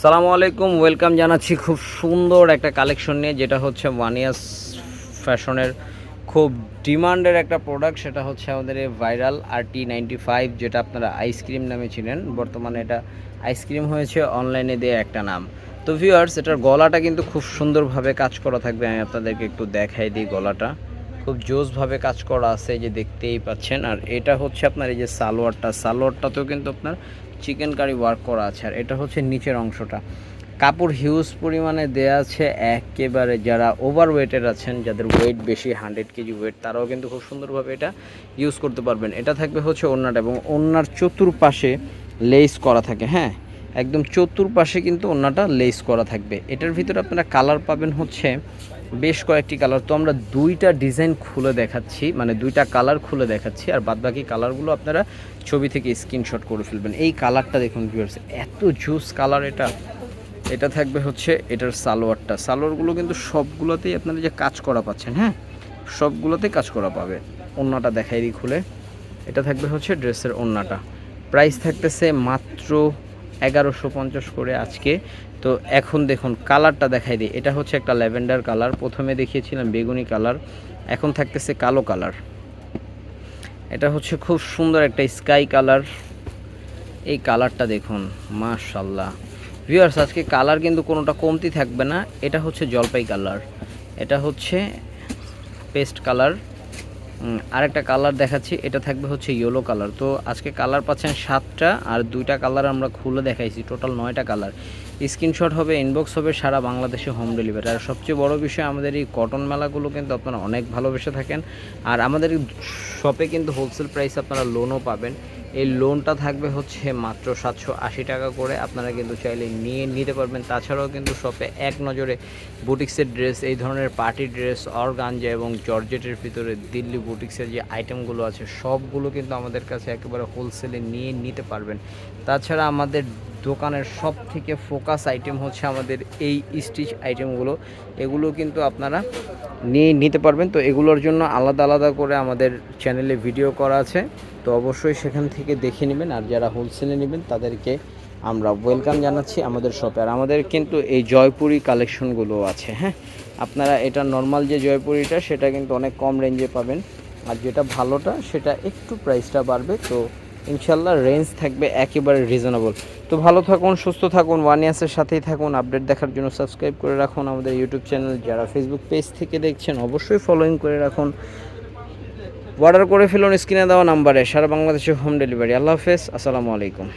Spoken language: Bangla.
সালামু আলাইকুম, ওয়েলকাম জানাচ্ছি খুব সুন্দর একটা কালেকশন নিয়ে, যেটা হচ্ছে ওয়ানিয়াস ফ্যাশনের খুব ডিমান্ডের একটা প্রোডাক্ট সেটা হচ্ছে আমাদের এই ভাইরাল আর টি নাইনটি ফাইভ যেটা আপনারা আইসক্রিম নামে ছিলেন বর্তমানে এটা আইসক্রিম হয়েছে অনলাইনে দিয়ে একটা নাম। তো ভিউয়ার্স এটার গলাটা কিন্তু খুব সুন্দরভাবে কাজ করা থাকবে, আমি আপনাদেরকে একটু দেখাই দিই গলাটা। খুব জোসভাবে কাজ করা আছে যে দেখতেই পাচ্ছেন। আর এটা হচ্ছে আপনার এই যে সালোয়ারটা, সালোয়ারটাতেও কিন্তু আপনার চিকেন কারি ওয়ার্ক করা আছে। আর এটা হচ্ছে নিচের অংশটা। কাপড় হিউজ পরিমাণে দেয়া আছে। একেবারে যারা ওভার ওয়েটের আছেন, যাদের ওয়েট বেশি হান্ড্রেড কেজি ওয়েট তারাও কিন্তু খুব সুন্দরভাবে এটা ইউজ করতে পারবেন। এটা থাকবে হচ্ছে ওড়নাটা এবং ওড়নার চতুর্পাশে লেস করা থাকে হ্যাঁ? একদম চতুর্পাশে কিন্তু ওড়নাটা লেস করা থাকবে। এটার ভিতরে আপনারা কালার পাবেন হচ্ছে বেশ কয়েকটি কালার তো আমরা দুইটা ডিজাইন খুলে দেখাচ্ছি মানে দুইটা কালার খুলে দেখাচ্ছি, আর বাদবাকি কালারগুলো আপনারা ছবি থেকে স্ক্রিনশট করে ফেলবেন। এই কালারটা দেখুন ভিউয়ার্স এত জুস কালার এটা। এটা থাকবে হচ্ছে এটার সালোয়ারটা। সালোয়ারগুলো কিন্তু সবগুলোতেই আপনারা যে কাজ করা পাচ্ছেন হ্যাঁ? সবগুলোতেই কাজ করা পাবে। ওড়নাটা দেখাই দিই খুলে। এটা থাকবে হচ্ছে ড্রেসের ওড়নাটা প্রাইস থাকতেছে মাত্র এগারোশো পঞ্চাশ করে আজকে। তো এখন দেখুন, কালারটা দেখাই দিই। এটা হচ্ছে একটা ল্যাভেন্ডার কালার। প্রথমে দেখিয়েছিলাম বেগুনি কালার। এখন থাকতেছে কালো কালার। এটা হচ্ছে খুব সুন্দর একটা স্কাই কালার। এই কালারটা দেখুন মাশাল্লাহ ভিউয়ার্স, আজকে কালার কিন্তু কোনোটা কমতি থাকবে না। এটা হচ্ছে জলপাই কালার। এটা হচ্ছে পেস্ট কালার। আরেকটা কালার দেখাচ্ছি, এটা থাকবে হচ্ছে ইয়েলো কালার তো আজকে কালার পাচ্ছেন সাতটা আর দুইটা কালার আমরা খুলে দেখাইছি টোটাল নয়টা কালার স্ক্রিনশট হবে ইনবক্স হবে সারা বাংলাদেশে হোম ডেলিভারি আর সবচেয়ে বড় বিষয়, আমাদের এই কটন মেলাগুলো কিন্তু আপনারা অনেক ভালোবেসে থাকেন। আর আমাদের শপে কিন্তু হোলসেল প্রাইস আপনারা লোনও পাবেন। এই লোনটা থাকবে হচ্ছে মাত্র সাতশো আশি টাকা করে। আপনারা কিন্তু চাইলে নিয়ে নিতে পারবেন। তাছাড়াও কিন্তু শপে এক নজরে বুটিক্সের ড্রেস এই ধরনের পার্টি ড্রেস অর্গানজা এবং জর্জেটের ভিতরে দিল্লি বুটিক্সের যে আইটেমগুলো আছে, সবগুলো কিন্তু আমাদের কাছে একেবারে হোলসেলে নিয়ে নিতে পারবেন। তাছাড়া আমাদের দোকানের সব থেকে ফোকাস আইটেম হচ্ছে আমাদের এই স্টিচ আইটেমগুলো এগুলো কিন্তু আপনারা নিয়ে নিতে পারবেন। তো এগুলোর জন্য আলাদা আলাদা করে আমাদের চ্যানেলে ভিডিও করা আছে। তো অবশ্যই সেখান থেকে দেখে নেবেন। আর যারা হোলসেলে নেবেন, তাদেরকে আমরা ওয়েলকাম জানাচ্ছি আমাদের শপে আর আমাদের কিন্তু এই জয়পুরি কালেকশনগুলো আছে হ্যাঁ? আপনারা এটা নর্মাল যে জয়পুরিটা, সেটা কিন্তু অনেক কম রেঞ্জে পাবেন। আর যেটা ভালোটা, সেটা একটু প্রাইসটা বাড়বে। তো ইনশাল্লাহ রেঞ্জ থাকবে একেবারে রিজনেবল তো ভালো থাকুন, সুস্থ থাকুন ওয়ান ইয়ার্সের সাথেই থাকুন আপডেট দেখার জন্য সাবস্ক্রাইব করে রাখুন আমাদের ইউটিউব চ্যানেল যারা ফেসবুক পেজ থেকে দেখছেন, অবশ্যই ফলোইং করে রাখুন। অর্ডার করে ফেলুন, স্ক্রিনে দেওয়া নাম্বারে সারা বাংলাদেশে হোম ডেলিভারি আল্লাহ হাফেজ, আসসালামু আলাইকুম।